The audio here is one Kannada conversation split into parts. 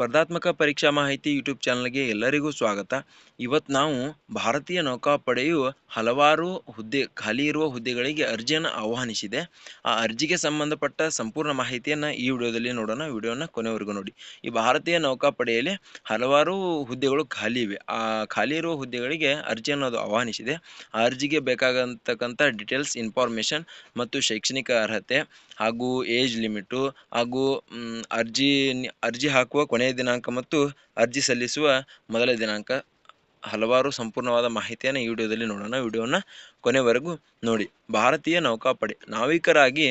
ಸ್ಪರ್ಧಾತ್ಮಕ ಪರೀಕ್ಷಾ ಮಾಹಿತಿ ಯೂಟ್ಯೂಬ್ ಚಾನಲ್ಗೆ ಎಲ್ಲರಿಗೂ ಸ್ವಾಗತ. ಇವತ್ತು ನಾವು ಭಾರತೀಯ ನೌಕಾಪಡೆಯು ಹಲವಾರು ಹುದ್ದೆ, ಖಾಲಿ ಇರುವ ಹುದ್ದೆಗಳಿಗೆ ಅರ್ಜಿಯನ್ನು ಆಹ್ವಾನಿಸಿದೆ. ಆ ಅರ್ಜಿಗೆ ಸಂಬಂಧಪಟ್ಟ ಸಂಪೂರ್ಣ ಮಾಹಿತಿಯನ್ನು ಈ ವಿಡಿಯೋದಲ್ಲಿ ನೋಡೋಣ. ವಿಡಿಯೋನ ಕೊನೆವರೆಗೂ ನೋಡಿ. ಈ ಭಾರತೀಯ ನೌಕಾಪಡೆಯಲ್ಲಿ ಹಲವಾರು ಹುದ್ದೆಗಳು ಖಾಲಿ ಇವೆ. ಆ ಖಾಲಿ ಇರುವ ಹುದ್ದೆಗಳಿಗೆ ಅರ್ಜಿಯನ್ನು ಅದು ಆಹ್ವಾನಿಸಿದೆ. ಆ ಅರ್ಜಿಗೆ ಬೇಕಾಗತಕ್ಕಂಥ ಡೀಟೇಲ್ಸ್, ಇನ್ಫಾರ್ಮೇಷನ್ ಮತ್ತು ಶೈಕ್ಷಣಿಕ ಅರ್ಹತೆ ಹಾಗೂ ಏಜ್ ಲಿಮಿಟು ಹಾಗೂ ಅರ್ಜಿ ಅರ್ಜಿ ಹಾಕುವ ಕೊನೆಯ ದಿನಾಂಕ ಮತ್ತು ಅರ್ಜಿ ಸಲ್ಲಿಸುವ ಮೊದಲ ದಿನಾಂಕ. ಹಲವಾರು ಸಂಪೂರ್ಣವಾದ ಮಾಹಿತಿಯನ್ನು ಈ ವಿಡಿಯೋದಲ್ಲಿ ನೋಡೋಣ. ವಿಡಿಯೋನ ಕೊನೆವರೆಗೂ ನೋಡಿ. ಭಾರತೀಯ ನೌಕಾಪಡೆ ನಾವಿಕರಾಗಿ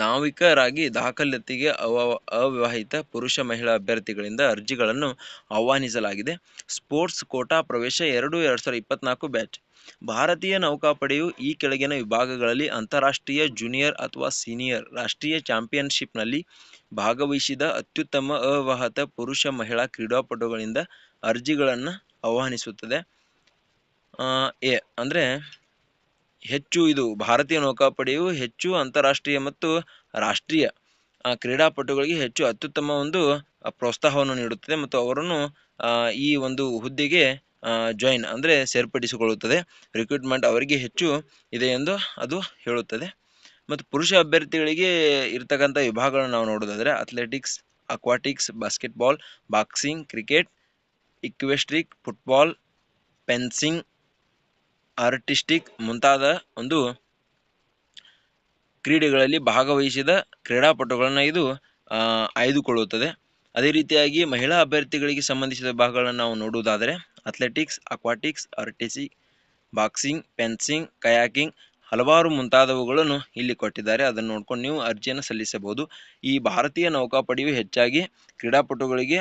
ನಾವಿಕರಾಗಿ ದಾಖಲಾತಿಗೆ ಅವ, ಅವಿವಾಹಿತ ಪುರುಷ ಮಹಿಳಾ ಅಭ್ಯರ್ಥಿಗಳಿಂದ ಅರ್ಜಿಗಳನ್ನು ಆಹ್ವಾನಿಸಲಾಗಿದೆ. ಸ್ಪೋರ್ಟ್ಸ್ ಕೋಟಾ ಪ್ರವೇಶ ಎರಡು ಎರಡು ಸಾವಿರದ ಇಪ್ಪತ್ನಾಲ್ಕು ಬ್ಯಾಚ್. ಭಾರತೀಯ ನೌಕಾಪಡೆಯು ಈ ಕೆಳಗಿನ ವಿಭಾಗಗಳಲ್ಲಿ ಅಂತಾರಾಷ್ಟ್ರೀಯ ಜೂನಿಯರ್ ಅಥವಾ ಸೀನಿಯರ್ ರಾಷ್ಟ್ರೀಯ ಚಾಂಪಿಯನ್ಶಿಪ್ನಲ್ಲಿ ಭಾಗವಹಿಸಿದ ಅತ್ಯುತ್ತಮ ಅವಿವಾಹಿತ ಪುರುಷ ಮಹಿಳಾ ಕ್ರೀಡಾಪಟುಗಳಿಂದ ಅರ್ಜಿಗಳನ್ನು ಆಹ್ವಾನಿಸುತ್ತದೆ. ಎ, ಅಂದರೆ ಹೆಚ್ಚು ಇದು ಭಾರತೀಯ ನೌಕಾಪಡೆಯು ಹೆಚ್ಚು ಅಂತಾರಾಷ್ಟ್ರೀಯ ಮತ್ತು ರಾಷ್ಟ್ರೀಯ ಕ್ರೀಡಾಪಟುಗಳಿಗೆ ಹೆಚ್ಚು ಅತ್ಯುತ್ತಮ ಒಂದು ಪ್ರೋತ್ಸಾಹವನ್ನು ನೀಡುತ್ತದೆ ಮತ್ತು ಅವರನ್ನು ಈ ಒಂದು ಹುದ್ದೆಗೆ ಜಾಯಿನ್ ಅಂದರೆ ಸೇರ್ಪಡಿಸಿಕೊಳ್ಳುತ್ತದೆ. ರಿಕ್ರೂಟ್ಮೆಂಟ್ ಅವರಿಗೆ ಹೆಚ್ಚು ಇದೆ ಎಂದು ಅದು ಹೇಳುತ್ತದೆ. ಮತ್ತು ಪುರುಷ ಅಭ್ಯರ್ಥಿಗಳಿಗೆ ಇರತಕ್ಕಂಥ ವಿಭಾಗಗಳನ್ನು ನಾವು ನೋಡೋದಾದರೆ athletics aquatics basketball boxing cricket equestrian football fencing artistic ಮುಂತಾದ ಒಂದು ಕ್ರೀಡೆಗಳಲ್ಲಿ ಭಾಗವಹಿಸಿದ ಕ್ರೀಡಾಪಟುಗಳನ್ನು ಇದು ಆಯ್ದುಕೊಳ್ಳುತ್ತದೆ. ಅದೇ ರೀತಿಯಾಗಿ ಮಹಿಳಾ ಅಭ್ಯರ್ಥಿಗಳಿಗೆ ಸಂಬಂಧಿಸಿದ ಭಾಗಗಳನ್ನು ನಾವು ನೋಡುವುದಾದರೆ, ಅಥ್ಲೆಟಿಕ್ಸ್, ಅಕ್ವಾಟಿಕ್ಸ್, ಆರ್ಟಿಸಿ, ಬಾಕ್ಸಿಂಗ್ ಫೆನ್ಸಿಂಗ್ ಕಯಾಕಿಂಗ್ ಹಲವಾರು ಮುಂತಾದವುಗಳನ್ನು ಇಲ್ಲಿ ಕೊಟ್ಟಿದ್ದಾರೆ. ಅದನ್ನು ನೋಡ್ಕೊಂಡು ನೀವು ಅರ್ಜಿಯನ್ನು ಸಲ್ಲಿಸಬಹುದು. ಈ ಭಾರತೀಯ ನೌಕಾಪಡೆಯು ಹೆಚ್ಚಾಗಿ ಕ್ರೀಡಾಪಟುಗಳಿಗೆ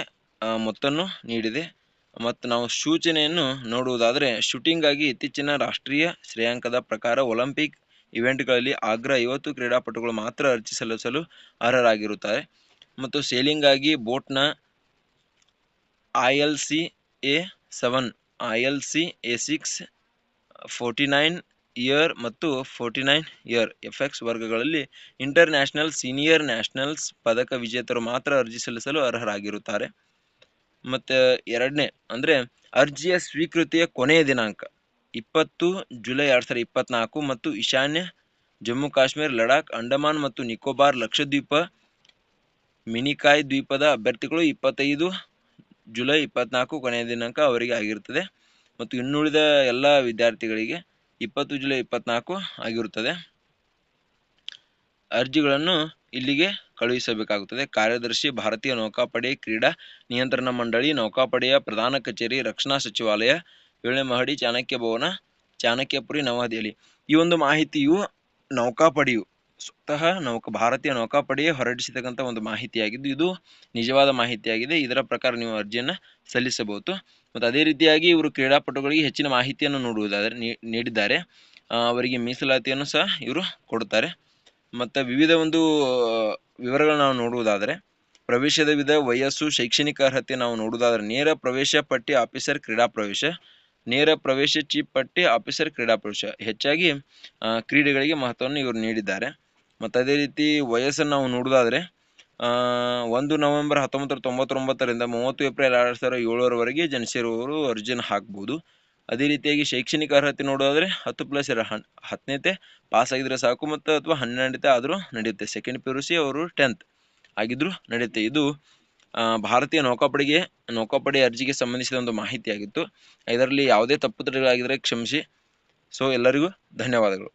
ಮೊತ್ತನ್ನು ನೀಡಿದೆ. ಮತ್ತು ನಾವು ಸೂಚನೆಯನ್ನು ನೋಡುವುದಾದರೆ ಶೂಟಿಂಗ್ ಆಗಿ ಇತ್ತೀಚಿನ ರಾಷ್ಟ್ರೀಯ ಶ್ರೇಯಾಂಕದ ಪ್ರಕಾರ ಒಲಿಂಪಿಕ್ ಇವೆಂಟ್ಗಳಲ್ಲಿ ಅಗ್ರ ಐವತ್ತು ಕ್ರೀಡಾಪಟುಗಳು ಮಾತ್ರ ಅರ್ಜಿ ಸಲ್ಲಿಸಲು ಅರ್ಹರಾಗಿರುತ್ತಾರೆ. ಮತ್ತು ಸೇಲಿಂಗ್ ಆಗಿ ಬೋಟ್ನ I L C A seven I L C A six forty nine er ಮತ್ತು forty nine er F X ವರ್ಗಗಳಲ್ಲಿ ಇಂಟರ್ನ್ಯಾಷನಲ್ ಸೀನಿಯರ್ ನ್ಯಾಷನಲ್ಸ್ ಪದಕ ವಿಜೇತರು ಮಾತ್ರ ಅರ್ಜಿ ಸಲ್ಲಿಸಲು ಅರ್ಹರಾಗಿರುತ್ತಾರೆ. ಮತ್ತು ಎರಡನೇ, ಅಂದರೆ ಅರ್ಜಿಯ ಸ್ವೀಕೃತಿಯ ಕೊನೆಯ ದಿನಾಂಕ, ಇಪ್ಪತ್ತು ಜುಲೈ ಎರಡು ಸಾವಿರದ ಇಪ್ಪತ್ನಾಲ್ಕು ಮತ್ತು ಈಶಾನ್ಯ ಜಮ್ಮು ಕಾಶ್ಮೀರ, ಲಡಾಖ್, ಅಂಡಮಾನ್ ಮತ್ತು ನಿಕೋಬಾರ್ ಲಕ್ಷದ್ವೀಪ ಮಿನಿಕಾಯ್ ದ್ವೀಪದ ಅಭ್ಯರ್ಥಿಗಳು ಇಪ್ಪತ್ತೈದು ಜುಲೈ ಇಪ್ಪತ್ನಾಲ್ಕು ಕೊನೆಯ ದಿನಾಂಕ ಅವರಿಗೆ ಆಗಿರುತ್ತದೆ ಮತ್ತು ಇನ್ನುಳಿದ ಎಲ್ಲ ವಿದ್ಯಾರ್ಥಿಗಳಿಗೆ ಇಪ್ಪತ್ತು ಜುಲೈ ಇಪ್ಪತ್ನಾಲ್ಕು ಆಗಿರುತ್ತದೆ. ಅರ್ಜಿಗಳನ್ನು ಇಲ್ಲಿಗೆ ಕಳುಹಿಸಬೇಕಾಗುತ್ತದೆ. ಕಾರ್ಯದರ್ಶಿ, ಭಾರತೀಯ ನೌಕಾಪಡೆ ಕ್ರೀಡಾ ನಿಯಂತ್ರಣ ಮಂಡಳಿ, ನೌಕಾಪಡೆಯ ಪ್ರಧಾನ ಕಚೇರಿ, ರಕ್ಷಣಾ ಸಚಿವಾಲಯ ಏಳನೇ ಮಹಡಿ ಚಾಣಕ್ಯ ಭವನ ಚಾಣಕ್ಯಪುರಿ, ನವದೆಹಲಿ. ಈ ಒಂದು ಮಾಹಿತಿಯು ನೌಕಾಪಡೆಯು ಸ್ವತಃ ನೌಕ, ಭಾರತೀಯ ನೌಕಾಪಡೆಯೇ ಹೊರಡಿಸತಕ್ಕಂಥ ಒಂದು ಮಾಹಿತಿಯಾಗಿದ್ದು, ಇದು ನಿಜವಾದ ಮಾಹಿತಿಯಾಗಿದೆ. ಇದರ ಪ್ರಕಾರ ನೀವು ಅರ್ಜಿಯನ್ನು ಸಲ್ಲಿಸಬಹುದು. ಮತ್ತು ಅದೇ ರೀತಿಯಾಗಿ ಇವರು ಕ್ರೀಡಾಪಟುಗಳಿಗೆ ಹೆಚ್ಚಿನ ಮಾಹಿತಿಯನ್ನು ನೋಡುವುದಾದರೆ ನೀಡಿದ್ದಾರೆ. ಅವರಿಗೆ ಮೀಸಲಾತಿಯನ್ನು ಸಹ ಇವರು ಕೊಡುತ್ತಾರೆ. ಮತ್ತು ವಿವಿಧ ಒಂದು ವಿವರಗಳನ್ನ ನಾವು ನೋಡುವುದಾದರೆ, ಪ್ರವೇಶದ ವಿಧ, ವಯಸ್ಸು, ಶೈಕ್ಷಣಿಕ ಅರ್ಹತೆ ನಾವು ನೋಡುವುದಾದರೆ, ನೇರ ಪ್ರವೇಶ ಪಟ್ಟಿ ಆಫೀಸರ್ ಕ್ರೀಡಾ ಪ್ರವೇಶ, ನೇರ ಪ್ರವೇಶ ಚೀಪ್ ಪಟ್ಟಿ ಆಫೀಸರ್ ಕ್ರೀಡಾ ಪ್ರವೇಶ. ಹೆಚ್ಚಾಗಿ ಕ್ರೀಡೆಗಳಿಗೆ ಮಹತ್ವವನ್ನು ಇವರು ನೀಡಿದ್ದಾರೆ. ಮತ್ತು ಅದೇ ರೀತಿ ವಯಸ್ಸನ್ನು ನಾವು ನೋಡುವುದಾದರೆ ಒಂದು ನವೆಂಬರ್ ಹತ್ತೊಂಬತ್ತು ತೊಂಬತ್ತೊಂಬತ್ತರಿಂದ ಮೂವತ್ತು ಏಪ್ರಿಲ್ ಎರಡು ಸಾವಿರದ ಏಳರವರೆಗೆ ಜನಿಸಿರುವವರು ಅರ್ಜಿನ ಹಾಕ್ಬೋದು. ಅದೇ ರೀತಿಯಾಗಿ ಶೈಕ್ಷಣಿಕ ಅರ್ಹತೆ ನೋಡೋದಾದ್ರೆ ಹತ್ತು ಪ್ಲಸ್ ಇರ ಹನ್, ಹತ್ತನೇತೆ ಪಾಸ್ ಆಗಿದ್ರೆ ಸಾಕು ಮತ್ತು ಅಥವಾ ಹನ್ನೆರಡನೇತೆ ಆದರೂ ನಡೆಯುತ್ತೆ. ಸೆಕೆಂಡ್ ಪಿ ಯು ಸಿ ಅವರು ಟೆಂತ್ ಆಗಿದ್ರು ನಡೆಯುತ್ತೆ. ಇದು ಭಾರತೀಯ ನೌಕಾಪಡೆಗೆ, ನೌಕಾಪಡೆ ಅರ್ಜಿಗೆ ಸಂಬಂಧಿಸಿದ ಒಂದು ಮಾಹಿತಿಯಾಗಿತ್ತು. ಇದರಲ್ಲಿ ಯಾವುದೇ ತಪ್ಪುತಡೆಗಳಾಗಿದ್ದರೆ ಕ್ಷಮಿಸಿ. ಸೊ ಎಲ್ಲರಿಗೂ ಧನ್ಯವಾದಗಳು.